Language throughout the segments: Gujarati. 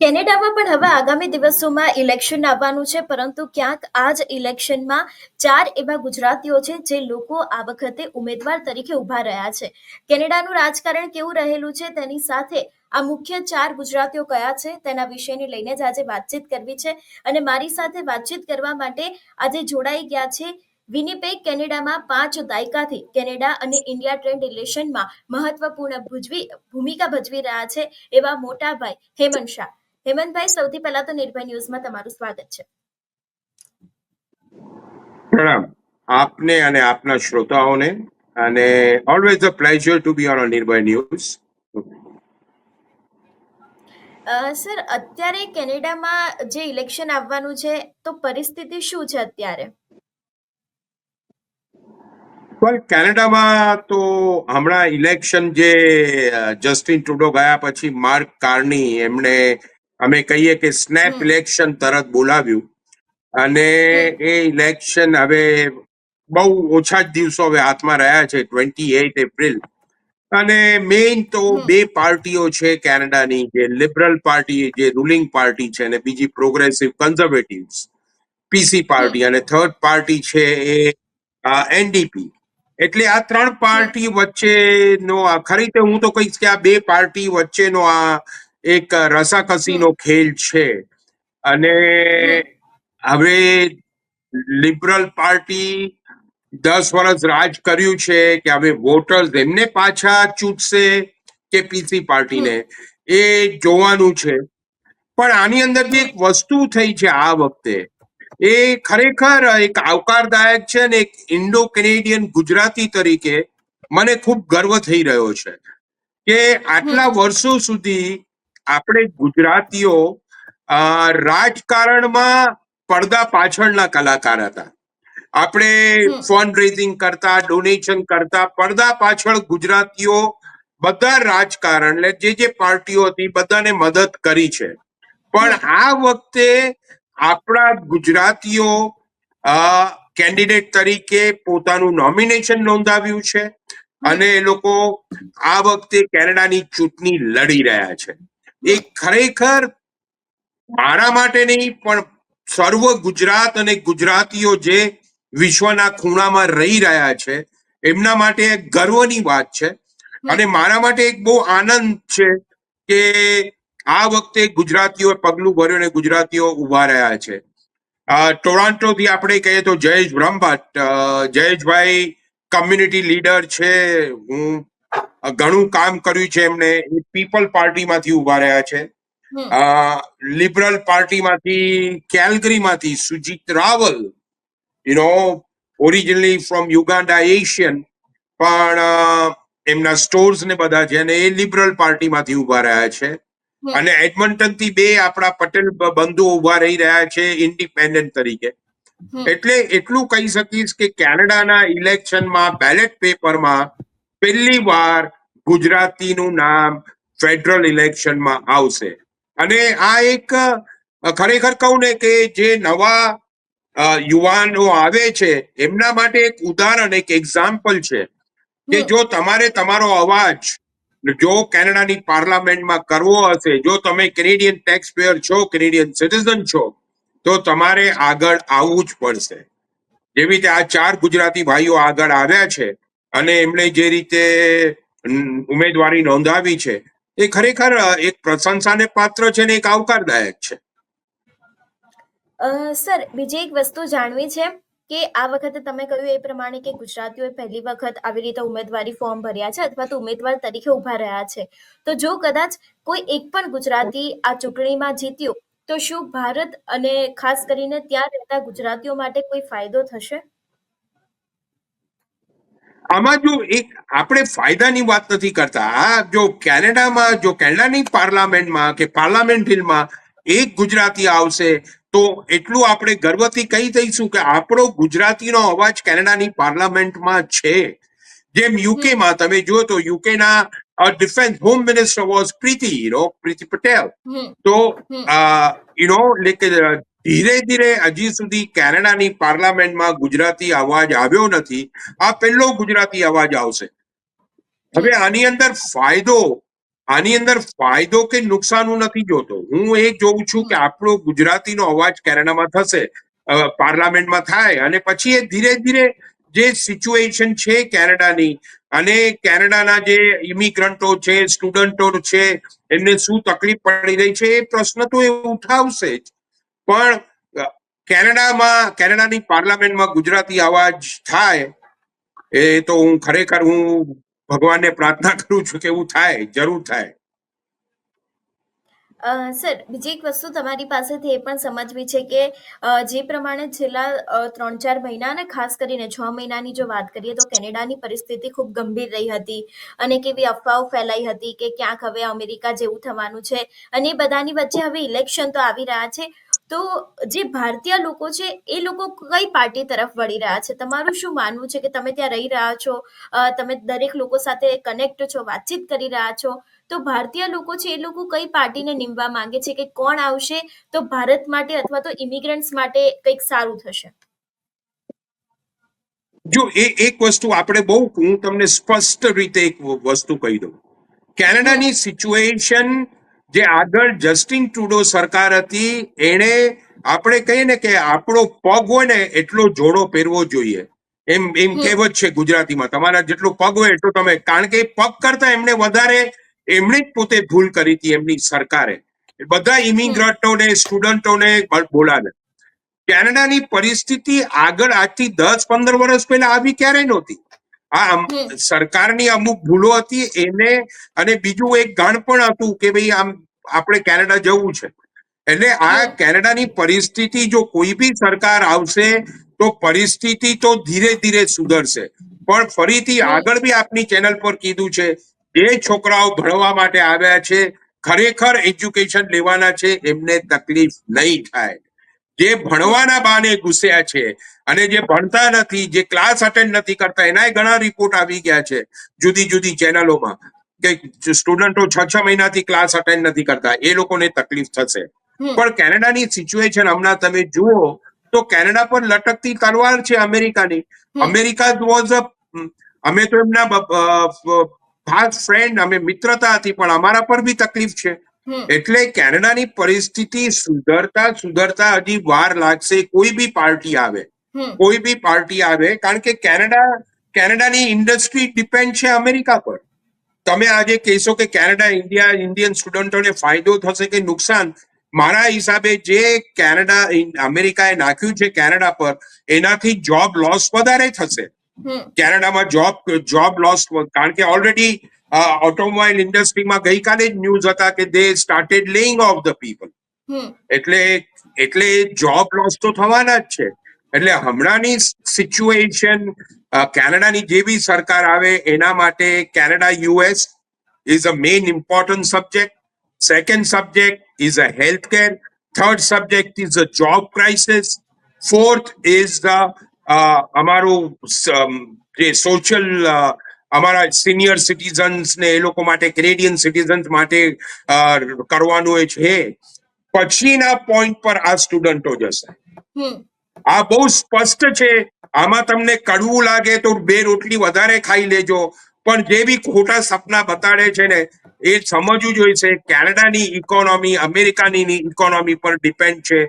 કેનેડામાં પણ હવે આગામી દિવસોમાં ઇલેક્શન આવવાનું છે, પરંતુ ક્યાંક આ જ ઇલેક્શનમાં ચાર એવા ગુજરાતીઓ છે જે લોકો આ વખતે ઉમેદવાર તરીકે ઊભા રહ્યા છે. કેનેડાનું રાજકારણ કેવું રહેલું છે તેની સાથે આ મુખ્ય ચાર ગુજરાતીઓ કયા છે તેના વિશેને લઈને જ આજે વાતચીત કરવી છે અને મારી સાથે વાતચીત કરવા માટે આજે જોડાઈ ગયા છે વિનીપેક કેનેડામાં પાંચ દાયકાથી કેનેડા અને ઇન્ડિયા ટ્રેડ રિલેશનમાં મહત્વપૂર્ણ ભૂજવી ભૂમિકા ભજવી રહ્યા છે એવા મોટાભાઈ હેમંત શાહ. હેમંતભાઈ સૌથી પહેલા તો નિર્ભય ન્યૂઝમાં તમારું સ્વાગત છે. પ્રણામ. આપને અને આપના શ્રોતાઓને અને always a pleasure to be on Nirbhay news. Uh, sir અત્યારે કેનેડામાં જે ઇલેક્શન આવવાનું છે તો પરિસ્થિતિ શું છે અત્યારે? પણ કેનેડામાં તો હમણાં ઇલેક્શન જે જસ્ટિન ટ્રુડો ગયા પછી માર્ક કાર્ની એમણે અમે કહીએ કે સ્નેપ ઇલેક્શન તરત બોલાવ્યું. અને એ ઇલેક્શન હવે બહુ ઓછા જ દિવસો હવે હાથમાં રહ્યા છે ટ્વેન્ટી એઇટ એપ્રિલ અને મેઇન તો બે પાર્ટીઓ છે કેનેડાની જે લિબરલ પાર્ટી જે રૂલિંગ પાર્ટી છે અને બીજી પ્રોગ્રેસિવ કન્ઝર્વેટિવ્સ પીસી પાર્ટી અને થર્ડ પાર્ટી છે એ એનડીપી એટલે આ ત્રણ પાર્ટી વચ્ચેનો આ ખરી રીતે હું તો કહીશ કે આ બે પાર્ટી વચ્ચેનો આ એક રસાકસીનો ખેલ છે. અને હવે લિબરલ પાર્ટી દસ વર્ષ રાજ કર્યું છે કે હવે વોટર્સ એમને પાછા ચૂંટશે કે પીસી પાર્ટીને. એ જોવાનું છે. પણ આની અંદર જે એક વસ્તુ થઈ છે આ વખતે એ ખરેખર એક આવકારદાયક છે અને એક ઇન્ડો કેનેડિયન ગુજરાતી તરીકે મને ખૂબ ગર્વ થઈ રહ્યો છે. કે આટલા વર્ષો સુધી આપણે ગુજરાતીઓ રાજકારણમાં પડદા પાછળના કલાકાર હતા. આપણે. ફંડ રેઝિંગ કરતા ડોનેશન કરતા પડદા પાછળ ગુજરાતીઓ બધા રાજકારણ એટલે જે જે પાર્ટીઓ હતી બધાને મદદ કરી છે. પણ આ વખતે આપણા ગુજરાતીઓ કેન્ડિડેટ તરીકે પોતાનું નોમિનેશન નોંધાવ્યું છે. અને એ લોકો આ વખતે કેનેડાની ચૂંટણી લડી રહ્યા છે. એ ખરેખર મારા માટે નહીં, પણ સર્વ ગુજરાત અને ગુજરાતીઓ જે વિશ્વના ખૂણામાં રહી રહ્યા છે, એમના માટે ગર્વની વાત છે. અને મારા માટે એક બહુ આનંદ છે કે આ વખતે ગુજરાતીઓ પગલું ભર્યું અને ગુજરાતીઓ ઊભા રહ્યા છે. ટોરાન્ટોથી આપણે કહીએ તો જયેશ બ્રહ્મભટ્ટ જયેશભાઈ કમ્યુનિટી લીડર છે, હું ઘણું કામ કર્યું છે એમને. એ પીપલ પાર્ટીમાંથી ઊભા રહ્યા છે. અ, લિબરલ પાર્ટીમાંથી કેલગરીમાંથી Sujit Raval you know originally from Uganda Asian પણ એમના સ્ટોર્સ ને બધા છે અને એ લિબરલ પાર્ટીમાંથી ઊભા રહ્યા છે. અને એડમન્ટનથી બે આપણા પટેલ બંધુ ઊભા રહી રહ્યા છે ઇન્ડિપેન્ડન્ટ તરીકે. એટલે એટલું કહી શકીશ કે કેનેડાના ઇલેક્શનમાં બેલેટ પેપરમાં પહેલી વાર ગુજરાતીનું નામ ફેડરલ ઇલેક્શનમાં આવશે. અને આ એક ખરેખર કહું ને કે જે નવા યુવાનો આવે છે, એમના માટે એક ઉદાહરણ, એક એક્ઝામ્પલ છે. કે જો તમારે તમારો અવાજ, જો કેનેડાની પાર્લામેન્ટમાં કરવો હશે, જો તમે કેનેડિયન ટેક્સ પેયર છો કેનેડિયન સિટીઝન છો, તો તમારે આગળ આવવું જ પડશે. જેવી રીતે આ ચાર ગુજરાતી ભાઈઓ આગળ આવ્યા છે, અને એમણે જે રીતે ઉમેદવારી નોંધાવી છે. એ ખરેખર એક પ્રશંસાને પાત્ર છે ને એક આવકારદાયક છે. સર, બીજી એક વસ્તુ જાણવી છે કે આ વખતે તમે કહ્યું એ પ્રમાણે કે ગુજરાતીઓએ પહેલી વખત આવી રીતે ઉમેદવારી ફોર્મ ભર્યા છે અથવા તો ઉમેદવાર તરીકે ઊભા રહ્યા છે. તો જો કદાચ કોઈ એક પણ ગુજરાતી આ ચૂંટણીમાં જીત્યો, તો શું ભારત અને ખાસ કરીને ત્યાં રહેતા ગુજરાતીઓ માટે કોઈ ફાયદો થશે? આમાં જો એક આપણે ફાયદાની વાત નથી કરતા જો કેનેડામાં જો કેનેડાની પાર્લામેન્ટમાં કે પાર્લામેન્ટ હિલમાં એક ગુજરાતી આવશે તો એટલું આપણે ગર્વથી કહી દઈશું કે આપણો ગુજરાતીનો અવાજ કેનેડાની પાર્લામેન્ટમાં છે. જેમ યુકેમાં તમે જુઓ તો યુકેના defence home minister was Priti you know Priti Patel. તો યુ નો like ધીરે ધીરે હજી સુધી કેનેડાની પાર્લામેન્ટમાં ગુજરાતી અવાજ આવ્યો નથી. આ પહેલો ગુજરાતી અવાજ આવશે. હવે આની અંદર ફાયદો, આની અંદર ફાયદો કે નુકસાન હું નથી જોતો. હું એ જોઉં છું કે આપણો ગુજરાતીનો અવાજ કેનેડામાં થશે પાર્લામેન્ટમાં થાય અને પછી એ ધીરે ધીરે જે સિચ્યુએશન છે કેનેડાની અને કેનેડાના જે ઇમિગ્રન્ટો છે, સ્ટુડન્ટો છે, એમને શું તકલીફ પડી રહી છે એ પ્રશ્ન તો એ ઉઠાવશે જ. પણ કેનેડામાં, કેનેડાની પાર્લામેન્ટમાં ગુજરાતી અવાજ થાય, એ તો હું ખરેખર હું ભગવાનને પ્રાર્થના કરું છું કે એવું થાય, જરૂર થાય. સર, બીજી એક વસ્તુ તમારી પાસેથી એ પણ સમજવી છે કે જે પ્રમાણે છેલ્લા ત્રણ ચાર મહિના અને ખાસ કરીને છ મહિનાની જો વાત કરીએ તો કેનેડાની પરિસ્થિતિ ખૂબ ગંભીર રહી હતી અને કેવી અફવાઓ ફેલાઈ હતી કે ક્યાંક હવે અમેરિકા જેવું થવાનું છે અને એ બધાની વચ્ચે હવે ઇલેક્શન તો આવી રહ્યા છે. તો જે ભારતીય લોકો છે, એ લોકો કઈ પાર્ટી તરફ વળી રહ્યા છે? તમારું શું માનવું છે કે તમે ત્યાં રહી રહ્યા છો? તમે દરેક લોકો સાથે કનેક્ટ છો, વાતચીત કરી રહ્યા છો? તો ભારતીય લોકો છે, એ લોકો કઈ પાર્ટીને નીમવા માંગે છે કે કોણ આવશે તો ભારત માટે અથવા તો ઇમિગ્રન્ટ્સ માટે કંઈક સારું થશે? જો એ, એક વસ્તુ આપણે બહુ, હું તમને સ્પષ્ટ રીતે એક વસ્તુ કહી દઉં. કેનેડાની સિચ્યુએશન જે આગળ જસ્ટિન ટુડો સરકાર હતી એણે આપણે કહીએ ને કે આપણો પગ હોય ને એટલો જોડો પહેરવો જોઈએ. એમ એમ. કહેવત છે ગુજરાતીમાં તમારા જેટલો પગ હોય એટલો તમે કારણ કે પગ કરતા એમને વધારે એમણે જ પોતે ભૂલ કરી હતી એમની સરકારે. બધા ઇમિગ્રન્ટોને સ્ટુડન્ટોને બોલાવે. કેનેડાની પરિસ્થિતિ આગળ આજથી દસ પંદર વર્ષ પહેલા આવી ક્યારેય નહોતી. આ સરકારની અમુક ભૂલો હતી એને અને બીજું એક ગાણ પણ હતું કે ભાઈ આમ આપણે કેનેડા જવું છે. એટલે આ કેનેડાની પરિસ્થિતિ જો કોઈ બી સરકાર આવશે તો પરિસ્થિતિ તો ધીરે ધીરે સુધરશે. પણ ફરીથી આગળ બી આપની ચેનલ પર કીધું છે જે છોકરાઓ ભણવા માટે આવ્યા છે ખરેખર એજ્યુકેશન લેવાના છે એમને તકલીફ નહીં થાય. જે ભણવાના બાને ઘૂસ્યા છે અને જે ભણતા નથી જે ક્લાસ અટેન્ડ નથી કરતા એનાય ઘણા રિપોર્ટ આવી ગયા છે જુદી જુદી ચેનલોમાં કે સ્ટુડન્ટો છ છ મહિનાથી ક્લાસ અટેન્ડ નથી કરતા. એ લોકોને તકલીફ થશે. પણ કેનેડાની સિચ્યુએશન હમણાં તમે જુઓ તો કેનેડા પર લટકતી તલવાર છે અમેરિકાની. અમેરિકા વોઝ અ અમે તો એમના ખાસ ફ્રેન્ડ અમે મિત્રતા હતી પણ અમારા પર બી તકલીફ છે. એટલે કેનેડાની પરિસ્થિતિ સુધરતા સુધરતા હજી વાર લાગશે કોઈ બી પાર્ટી આવે. કોઈ બી પાર્ટી આવે કારણ કે કેનેડા કેનેડાની ઇન્ડસ્ટ્રી ડિપેન્ડ છે અમેરિકા પર. તમે આજે કહેશો કે કેનેડા ઇન્ડિયા ઇન્ડિયન સ્ટુડન્ટોને ફાયદો થશે કે નુકસાન? મારા હિસાબે જે કેનેડા અમેરિકાએ નાખ્યું છે કેનેડા પર એનાથી જોબ લોસ વધારે થશે. કેનેડામાં જોબ જોબ લોસ કારણ કે ઓલરેડી ઓટોમોબાઈલ ઇન્ડસ્ટ્રીમાં ગઈકાલે જ ન્યૂઝ હતા કે they started laying off the people એટલે એટલે જોબ લોસ તો થવાના જ છે. એટલે હમણાંની સિચ્યુએશન કેનેડાની જે બી સરકાર આવે એના માટે Canada US is a main important subject second subject is a health care third subject is a job crisis fourth is uh, અમારું જે uh, અમારા સિનિયર સિટીઝન્સ ને એ લોકો માટે કેનેડિયન સિટીઝન્સ માટે કરવાનું એ છે. પછીના પોઈન્ટ પર આ સ્ટુડન્ટો જશે. આ બહુ સ્પષ્ટ છે. આમાં તમને કડવું લાગે તો બે રોટલી વધારે ખાઈ લેજો. પણ જે બી ખોટા સપના બતાડે છે ને એ સમજવું જોઈશે. કેનેડાની ઇકોનોમી અમેરિકાની ઇકોનોમી પર ડિપેન્ડ છે.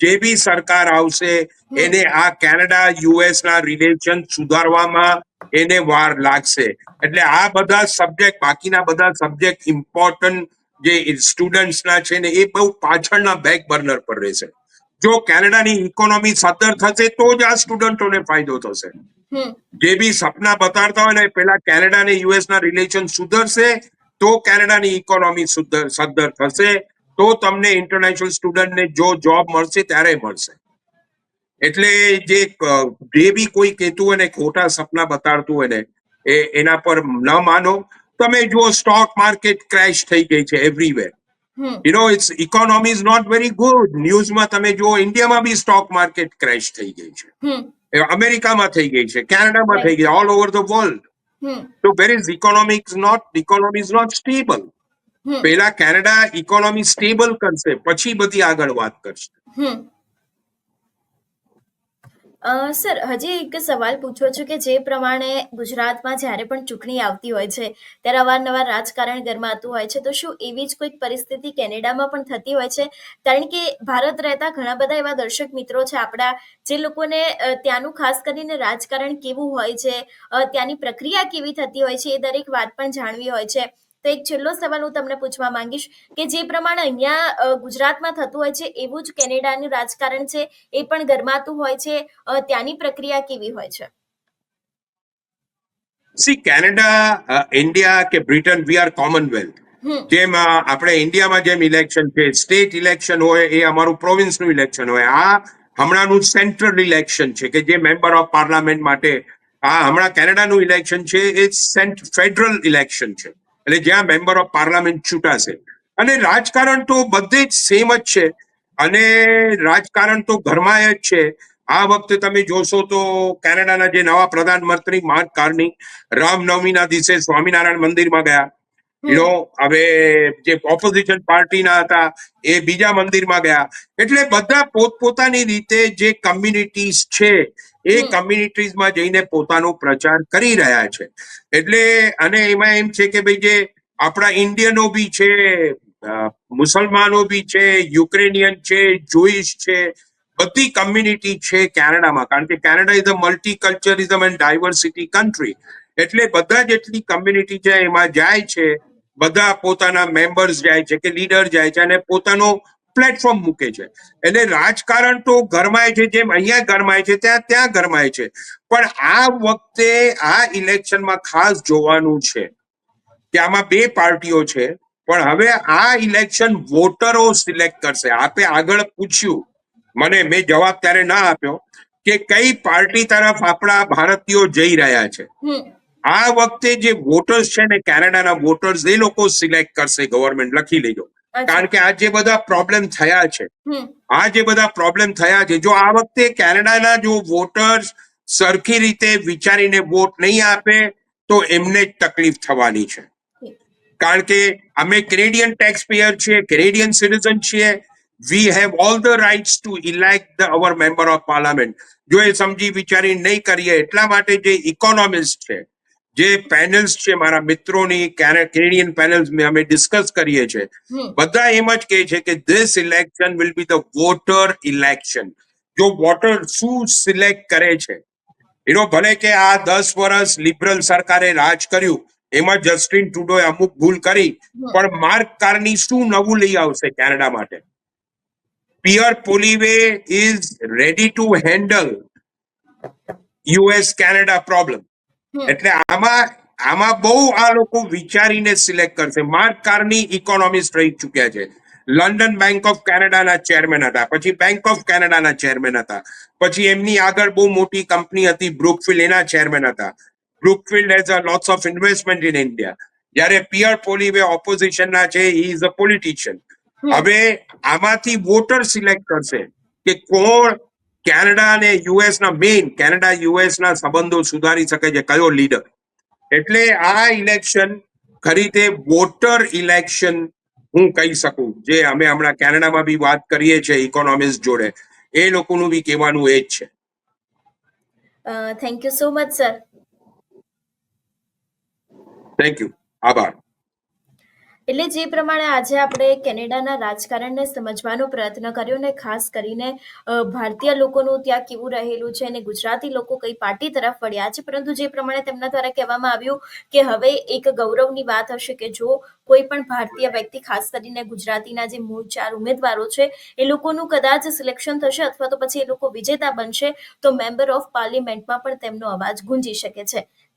જે બી સરકાર આવશે એને આ કેનેડા યુએસ ના રિલેશન સુધારવામાં એને વાર લાગશે. એટલે આ બધા સબ્જેક્ટ બાકીના બધા સબ્જેક્ટ ઇમ્પોર્ટન્ટ જે સ્ટુડન્ટ્સ ના છે ને એ બહુ પાછળના બેક બર્નર પર રહેશે. જો કેનેડાની ઇકોનોમી સદ્ધર થશે તો જ આ સ્ટુડન્ટોને ફાયદો થશે. જે બી સપના બતાડતા હોય ને પેલા કેનેડા ને યુએસ ના રિલેશન સુધરશે તો કેનેડાની ઇકોનોમી સુધર સદ્ધર થશે તો તમને ઇન્ટરનેશનલ સ્ટુડન્ટને જો જોબ મળશે ત્યારે મળશે. એટલે જે જે બી કોઈ કહેતું હોય ને ખોટા સપના બતાડતું હોય ને એ એના પર ન માનો. તમે જુઓ સ્ટોક માર્કેટ ક્રેશ થઈ ગઈ છે everywhere. You know it's economy is not very good ન્યૂઝમાં તમે જુઓ ઇન્ડિયામાં બી સ્ટોક માર્કેટ ક્રેશ થઈ ગઈ છે. અમેરિકામાં થઈ ગઈ છે કેનેડામાં થઈ ગઈ ઓલ ઓવર ધ વર્લ્ડ. તો where is economics not economy is not stable પેલા કેનેડા ઇકોનોમી સ્ટેબલ કરશે પછી બધી આગળ વાત કરશે. સર, હજી એક સવાલ પૂછવો છું કે જે પ્રમાણે ગુજરાતમાં જ્યારે પણ ચૂંટણી આવતી હોય છે, ત્યારે અવારનવાર રાજકારણ ગરમાતું હોય છે, તો શું એવી જ કોઈક પરિસ્થિતિ કેનેડામાં પણ થતી હોય છે? કારણ કે ભારત રહેતા ઘણા બધા એવા દર્શક મિત્રો છે આપણા, જે લોકોને ત્યાંનું ખાસ કરીને રાજકારણ કેવું હોય છે ત્યાંની પ્રક્રિયા કેવી થતી હોય છે એ દરેક વાત પણ જાણવી હોય છે. તો એક છેલ્લો સવાલ હું તમને પૂછવા માંગીશ કે જે પ્રમાણે અહીંયા ગુજરાતમાં થતું હોય છે એવું જ કેનેડાનું રાજકારણ છે એ પણ ગરમાતું હોય છે ત્યાંની પ્રક્રિયા કેવી હોય છે? સી કેનેડા ઇન્ડિયા કે બ્રિટન વી આર કોમનવેલ્થ જેમ આપણે ઇન્ડિયામાં જેમ ઇલેક્શન છે સ્ટેટ ઇલેક્શન હોય એ અમારું પ્રોવિન્સનું ઇલેક્શન હોય. આ હમણાંનું સેન્ટ્રલ ઇલેક્શન છે કે જે મેમ્બર ઓફ પાર્લામેન્ટ માટે આ હમણાં કેનેડાનું ઇલેક્શન છે એ સેન્ટ ફેડરલ ઇલેક્શન છે. એટલે જ્યાં મેમ્બર ઓફ પાર્લામેન્ટ ચૂંટાશે અને રાજકારણ તો બધે જ સેમ જ છે. અને રાજકારણ તો ઘરમાં જ છે. આ વખતે તમે જોશો તો કેનેડાના જે નવા પ્રધાનમંત્રી માર્ક કાર્ની રામનવમીના દિવસે સ્વામિનારાયણ મંદિરમાં ગયા. યુ હવે જે ઓપોઝિશન પાર્ટીના હતા એ બીજા મંદિરમાં ગયા. એટલે બધા પોતપોતાની રીતે જે કમ્યુનિટીઝ છે એ. કમ્યુનિટીઝમાં જઈને પોતાનો પ્રચાર કરી રહ્યા છે. એટલે અને એમાં એમ છે કે ભાઈ જે આપણા ઇન્ડિયનો બી છે મુસલમાનો બી છે યુક્રેનિયન છે જોઈશ છે બધી કમ્યુનિટી છે કેનેડામાં. કારણ કે Canada is a multiculturism and diversity country એટલે બધા જેટલી કમ્યુનિટી છે એમાં જાય છે બધા પોતાના મેમ્બર્સ જાય છે કે લીડર જાય છે અને પોતાનો પ્લેટફોર્મ મૂકે છે. એટલે રાજકારણ તો ગરમાય છે, જેમ અહીંયા ગરમાય છે, ત્યાં ત્યાં ગરમાય છે. પણ આ વખતે આ ઇલેક્શનમાં ખાસ જોવાનું છે કે આમાં બે પાર્ટીઓ છે, પણ હવે આ ઇલેક્શન વોટરો સિલેક્ટ કરશે. આપે આગળ પૂછ્યું. મને, મેં જવાબ ત્યારે ના આપ્યો કે કઈ પાર્ટી તરફ આપણા ભારતીયો જઈ રહ્યા છે. આ વખતે જે વોટર્સ છે ને કેનેડાના વોટર્સ એ લોકો સિલેક્ટ કરશે ગવર્મેન્ટ લખી લેજો. કારણ કે આ જે બધા પ્રોબ્લેમ થયા છે આ જે બધા પ્રોબ્લેમ થયા છે જો આ વખતે કેનેડાના જો વોટર્સ સરખી રીતે વિચારીને વોટ નહીં આપે તો એમને જ તકલીફ થવાની છે. કારણ કે અમે કેનેડિયન ટેક્સ પેયર છીએ કેનેડિયન સિટીઝન છીએ we have all the rights to elect the our member of parliament જો એ સમજી વિચારી નહીં કરીએ એટલા માટે જે ઇકોનોમિસ્ટ છે જે પેનલ્સ છે મારા મિત્રોની કેનેડિયન પેનલ્સ અમે ડિસ્કસ કરીએ છીએ. બધા એમ જ કહે છે કે this election will be the voter election જો વોટર શું સિલેક્ટ કરે છે? એનો ભલે કે આ દસ વર્ષ લિબરલ સરકારે રાજ કર્યું એમાં જસ્ટિન ટ્રુડોએ અમુક ભૂલ કરી પણ માર્ક કારની શું નવું લઈ આવશે કેનેડા માટે? Pierre Poilievre is ready to handle US Canada problem એટલે આમાં આમાં બહુ આ લોકો વિચારીને સિલેક્ટ કરશે. માર્ક કારની ઇકોનોમિસ્ટ રહી ચૂક્યા છે. લંડન બેંક ઓફ કેનેડાના ચેરમેન હતા. પછી બેંક ઓફ કેનેડાના ચેરમેન હતા. પછી એમની આગળ બહુ મોટી કંપની હતી બ્રુકફિલ્ડ એના ચેરમેન હતા. Brookfield has a lots of investment in India જ્યારે પિયર પોલીવે ઓપોઝિશનના છે હી ઇઝ અ પોલિટિશિયન હવે આમાંથી વોટર સિલેક્ટ કરશે કે કોણ કેનેડા અને યુએસ ના મેઇન કેનેડા યુએસ ના સંબંધો સુધારી શકે છે. કયો લીડર એટલે આ ઇલેક્શન ખરી તે વોટર ઇલેક્શન હું કહી શકું જે અમે હમણાં કેનેડામાં બી વાત કરીએ છીએ ઇકોનોમિસ્ટ જોડે. એ લોકોનું બી કહેવાનું એ જ છે. Thank you so much sir thank you આભાર. એટલે જે પ્રમાણે આજે આપણે કેનેડાના રાજકારણને સમજવાનો પ્રયત્ન કર્યો ને ખાસ કરીને ભારતીય લોકોનું ત્યાં કેવું રહેલું છે અને ગુજરાતી લોકો કઈ પાર્ટી તરફ વળ્યા છે, પરંતુ જે પ્રમાણે તેમના દ્વારા કહેવામાં આવ્યું કે હવે એક ગૌરવની વાત હશે કે જો કોઈ પણ ભારતીય વ્યક્તિ, ખાસ કરીને ગુજરાતીના જે મૂળ ચાર ઉમેદવારો છે, એ લોકોનું કદાચ સિલેક્શન થશે અથવા તો પછી એ લોકો વિજેતા બનશે, તો મેમ્બર ઓફ પાર્લિમેન્ટમાં પણ તેમનો અવાજ ગુંજી શકે છે.